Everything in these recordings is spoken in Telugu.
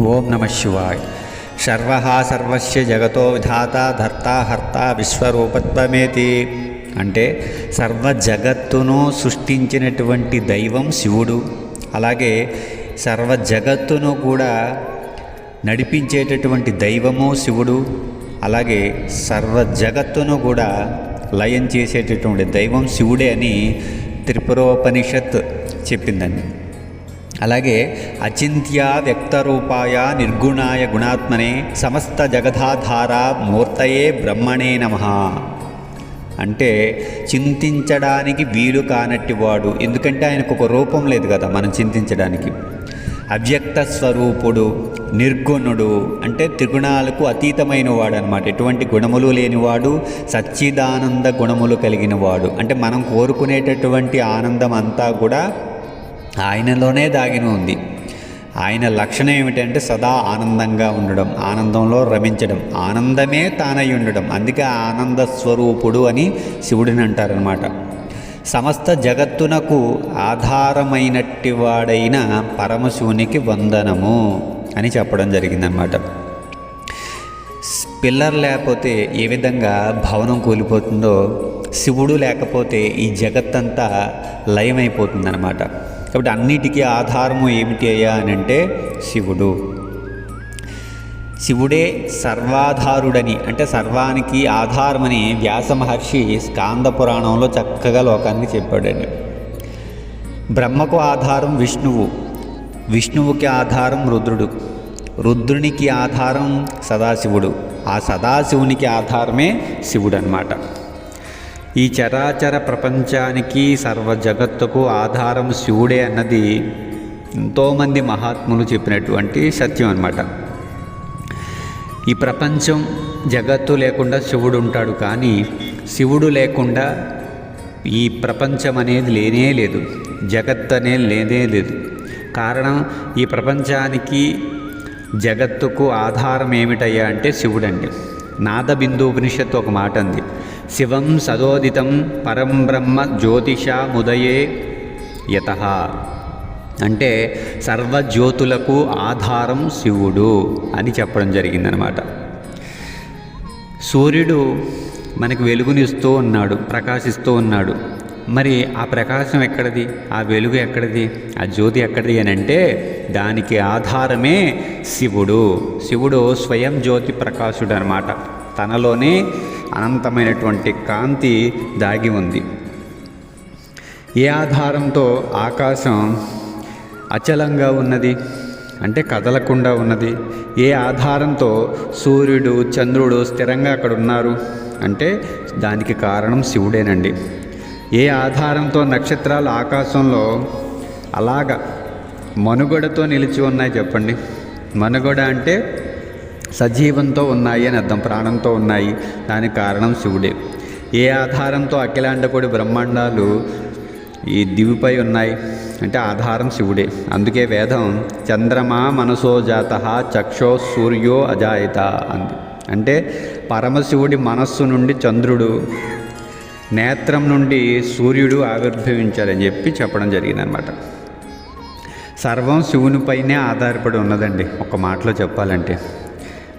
ఓం నమ శివాయ్ సర్వ సర్వస్య జగతో విధాత ధర్త హర్త విశ్వరూపత్వమేతి అంటే సర్వ జగత్తును సృష్టించినటువంటి దైవం శివుడు. అలాగే సర్వ జగత్తును కూడా నడిపించేటటువంటి దైవము శివుడు. అలాగే సర్వ జగత్తును కూడా లయం చేసేటటువంటి దైవం శివుడే అని త్రిపురోపనిషత్ చెప్పిందండి. అలాగే అచింత్య వ్యక్తరూపాయ నిర్గుణాయ గుణాత్మనే సమస్త జగధాధార మూర్తయే బ్రహ్మణే నమ. అంటే చింతించడానికి వీలు కానట్టి వాడు ఎందుకంటే ఆయనకు ఒక రూపం లేదు కదా మనం చింతించడానికి. అవ్యక్త స్వరూపుడు నిర్గుణుడు అంటే త్రిగుణాలకు అతీతమైన వాడు అనమాట ఎటువంటి గుణములు లేనివాడు సచ్చిదానంద గుణములు కలిగిన వాడు. అంటే మనం కోరుకునేటటువంటి ఆనందం అంతా కూడా ఆయనలోనే దాగిన ఉంది. ఆయన లక్షణం ఏమిటంటే సదా ఆనందంగా ఉండడం ఆనందంలో రమించడం ఆనందమే తానై ఉండడం. అందుకే ఆనంద స్వరూపుడు అని శివుడిని అంటారనమాట సమస్త జగత్తునకు ఆధారమైనట్టి వాడైన పరమశివునికి వందనము అని చెప్పడం జరిగిందనమాట పిల్లర్ లేకపోతే ఏ విధంగా భవనం కూలిపోతుందో శివుడు లేకపోతే ఈ జగత్తంతా లయమైపోతుందన్నమాట. కాబట్టి అన్నిటికీ ఆధారము ఏమిటి అయ్యా అని అంటే శివుడు. శివుడే సర్వాధారుడని అంటే సర్వానికి ఆధారమని వ్యాస మహర్షి స్కాంద పురాణంలో చక్కగా లోకానికి చెప్పాడండి. బ్రహ్మకు ఆధారం విష్ణువు విష్ణువుకి ఆధారం రుద్రుడు రుద్రునికి ఆధారం సదాశివుడు ఆ సదాశివునికి ఆధారమే శివుడు అనమాట ఈ చరాచర ప్రపంచానికి సర్వ జగత్తుకు ఆధారం శివుడే అన్నది ఎంతోమంది మహాత్ములు చెప్పినటువంటి సత్యం అన్నమాట. ఈ ప్రపంచం జగత్తు లేకుండా శివుడు ఉంటాడు కానీ శివుడు లేకుండా ఈ ప్రపంచం అనేది లేనే లేదు. జగత్ అనేది లేనే లేదు. కారణం ఈ ప్రపంచానికి జగత్తుకు ఆధారం ఏమిటయ్యా అంటే శివుడండి. నాదబిందు ఉపనిషత్తు ఒక మాట అంది. శివం సదోదితం పరం బ్రహ్మ జ్యోతిషాముదయే యత. అంటే సర్వజ్యోతులకు ఆధారం శివుడు అని చెప్పడం జరిగిందనమాట. సూర్యుడు మనకు వెలుగునిస్తూ ఉన్నాడు ప్రకాశిస్తూ ఉన్నాడు. మరి ఆ ప్రకాశం ఎక్కడిది? ఆ వెలుగు ఎక్కడిది? ఆ జ్యోతి ఎక్కడిది అని అంటే దానికి ఆధారమే శివుడు. శివుడు స్వయం జ్యోతి ప్రకాశుడు అనమాట తనలోనే అనంతమైనటువంటి కాంతి దాగి ఉంది. ఏ ఆధారంతో ఆకాశం అచలంగా ఉన్నది? అంటే కదలకుండా ఉన్నది. ఏ ఆధారంతో సూర్యుడు చంద్రుడు స్థిరంగా అక్కడ ఉన్నారు? అంటే దానికి కారణం శివుడేనండి. ఏ ఆధారంతో నక్షత్రాలు ఆకాశంలో అలాగ మనుగడతో నిలిచి ఉన్నాయి చెప్పండి. మనుగడ అంటే సజీవంతో ఉన్నాయి అని అర్థం ప్రాణంతో ఉన్నాయి. దానికి కారణం శివుడే. ఏ ఆధారంతో అఖిలాండకోడి బ్రహ్మాండాలు ఈ దివిపై ఉన్నాయి? అంటే ఆధారం శివుడే. అందుకే వేదం చంద్రమా మనసో జాత చక్షో సూర్యో అజాయత అంది. అంటే పరమశివుడి మనస్సు నుండి చంద్రుడు నేత్రం నుండి సూర్యుడు ఆవిర్భవించాలని చెప్పి చెప్పడం జరిగిందనమాట సర్వం శివునిపైనే ఆధారపడి ఉన్నదండి. ఒక మాటలో చెప్పాలంటే.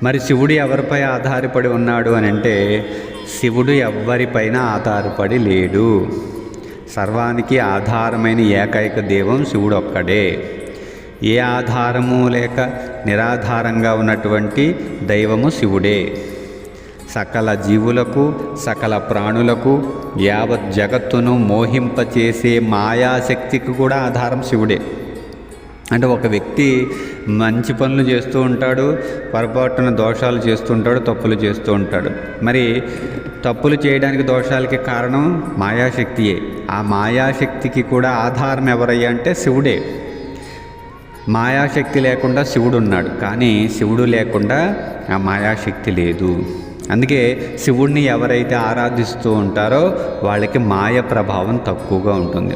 మరి శివుడు ఎవరిపై ఆధారపడి ఉన్నాడు అని అంటే శివుడు ఎవ్వరిపైన ఆధారపడి లేడు. సర్వానికి ఆధారమైన ఏకైక దైవం శివుడు ఒక్కడే ఏ ఆధారము లేక నిరాధారంగా ఉన్నటువంటి దైవము శివుడే. సకల జీవులకు సకల ప్రాణులకు యావత్ జగత్తును మోహింపచేసే మాయాశక్తికి కూడా ఆధారం శివుడే. అంటే ఒక వ్యక్తి మంచి పనులు చేస్తూ ఉంటాడు పొరపాటున దోషాలు చేస్తూ ఉంటాడు తప్పులు చేస్తూ ఉంటాడు. మరి తప్పులు చేయడానికి దోషాలకి కారణం మాయాశక్తియే. ఆ మాయాశక్తికి కూడా ఆధారం ఎవరయ్యా అంటే శివుడే. మాయాశక్తి లేకుండా శివుడు ఉన్నాడు. కానీ శివుడు లేకుండా ఆ మాయాశక్తి లేదు. అందుకే శివుడిని ఎవరైతే ఆరాధిస్తూ ఉంటారో వాళ్ళకి మాయ ప్రభావం తక్కువగా ఉంటుంది.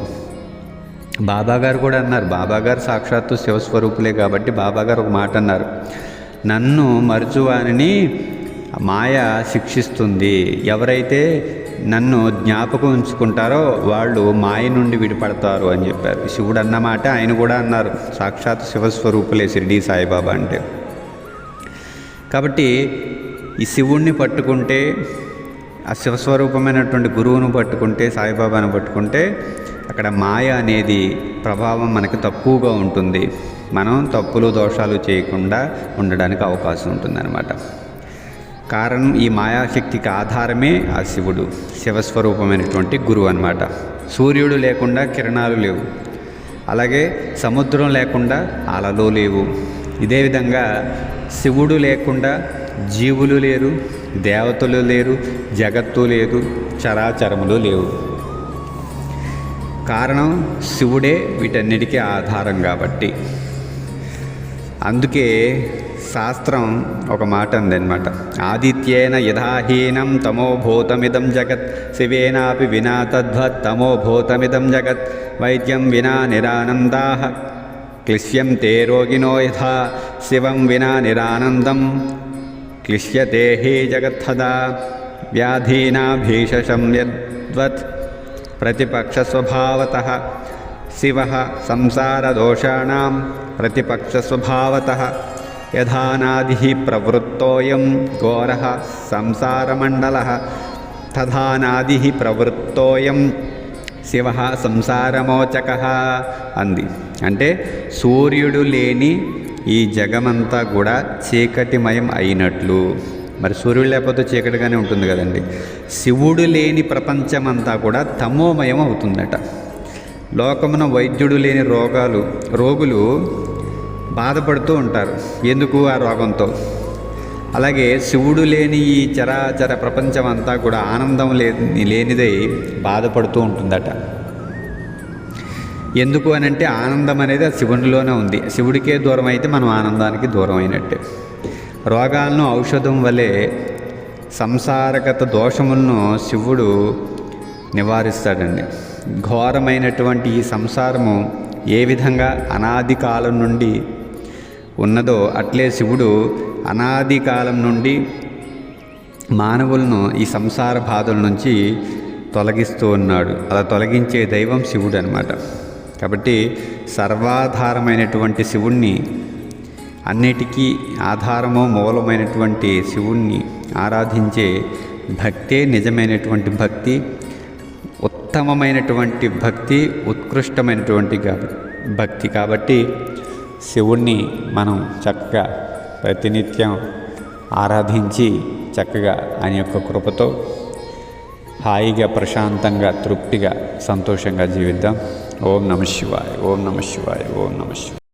బాబాగారు కూడా అన్నారు బాబాగారు సాక్షాత్తు శివస్వరూపులే కాబట్టి బాబాగారు ఒక మాట అన్నారు నన్ను మరుచువానిని మాయ శిక్షిస్తుంది. ఎవరైతే నన్ను జ్ఞాపకం ఉంచుకుంటారో వాళ్ళు మాయ నుండి విడిపడతారు అని చెప్పారు. శివుడు అన్నమాట ఆయన కూడా అన్నారు సాక్షాత్ శివస్వరూపులే షిరిడి సాయిబాబా అంటే. కాబట్టి ఈ శివుణ్ణి పట్టుకుంటే ఆ శివస్వరూపమైనటువంటి గురువును పట్టుకుంటే సాయిబాబాను పట్టుకుంటే అక్కడ మాయ అనేది ప్రభావం మనకి తక్కువగా ఉంటుంది. మనం తప్పులు దోషాలు చేయకుండా ఉండడానికి అవకాశం ఉంటుందన్నమాట. కారణం ఈ మాయాశక్తికి ఆధారమే ఆ శివుడు శివస్వరూపమైనటువంటి గురువు అనమాట సూర్యుడు లేకుండా కిరణాలు లేవు. అలాగే సముద్రం లేకుండా అలలు లేవు. ఇదే విధంగా శివుడు లేకుండా జీవులు లేరు దేవతలు లేరు జగత్తు లేదు చరాచరములు లేవు. కారణం శివుడే వీటన్నిటికీ ఆధారం కాబట్టి. అందుకే శాస్త్రం ఒక మాట ఉందన్నమాట ఆదిత్యేన యథాహీనం తమోభూతమిదం జగత్ శివేనాపి వినా తద్వత్ తమోభూతమిదం జగత్ వైద్యం వినా నిరానందా క్లిశ్యం తే రోగినో యథా శివం వినా నిరానందం క్లిశ్యతే హి జగత్థదా వ్యాధీనాభీషం యద్వత్. ప్రతిపక్షస్వభావత. శివ సంసారదోషాణం ప్రతిపక్షస్వభావత. యథానాది ప్రవృత్తోయం ఘోర సంసారమండల. తథానాది ప్రవృత్తోయం శివ సంసారమోచక అంది. అంటే సూర్యుడు లేని ఈ జగమంతా కూడా చీకటిమయం అయినట్లు. మరి సూర్యుడు లేకపోతే చీకటిగానే ఉంటుంది కదండి. శివుడు లేని ప్రపంచమంతా కూడా తమోమయం అవుతుందట. లోకమున వైద్యుడు లేని రోగాలు రోగులు బాధపడుతూ ఉంటారు. ఎందుకు ఆ రోగంతో? అలాగే శివుడు లేని ఈ చరాచర ప్రపంచం అంతా కూడా ఆనందం లేని లేనిదై బాధపడుతూ ఉంటుందట. ఎందుకు అని అంటే ఆనందం అనేది ఆ శివునిలోనే ఉంది. శివుడికే దూరం అయితే మనం ఆనందానికి దూరం అయినట్టే రోగాలను ఔషధం వలె సంసారగత దోషములను శివుడు నివారిస్తాడండి. ఘోరమైనటువంటి ఈ సంసారము ఏ విధంగా అనాది కాలం నుండి ఉన్నదో అట్లే శివుడు అనాది కాలం నుండి మానవులను ఈ సంసార బాధల నుంచి తొలగిస్తూ ఉన్నాడు. అలా తొలగించే దైవం శివుడు అనమాట కాబట్టి సర్వాధారమైనటువంటి శివుణ్ణి అన్నిటికీ ఆధారము మూలమైనటువంటి శివుణ్ణి ఆరాధించే భక్తే నిజమైనటువంటి భక్తి ఉత్తమమైనటువంటి భక్తి ఉత్కృష్టమైనటువంటి భక్తి కాబట్టి శివుణ్ణి మనం చక్కగా ప్రతినిత్యం ఆరాధించి చక్కగా ఆయన యొక్క కృపతో హాయిగా ప్రశాంతంగా తృప్తిగా సంతోషంగా జీవిద్దాం. ఓం నమ శివాయ ఓం నమ శివాయ ఓం నమ శివాయ.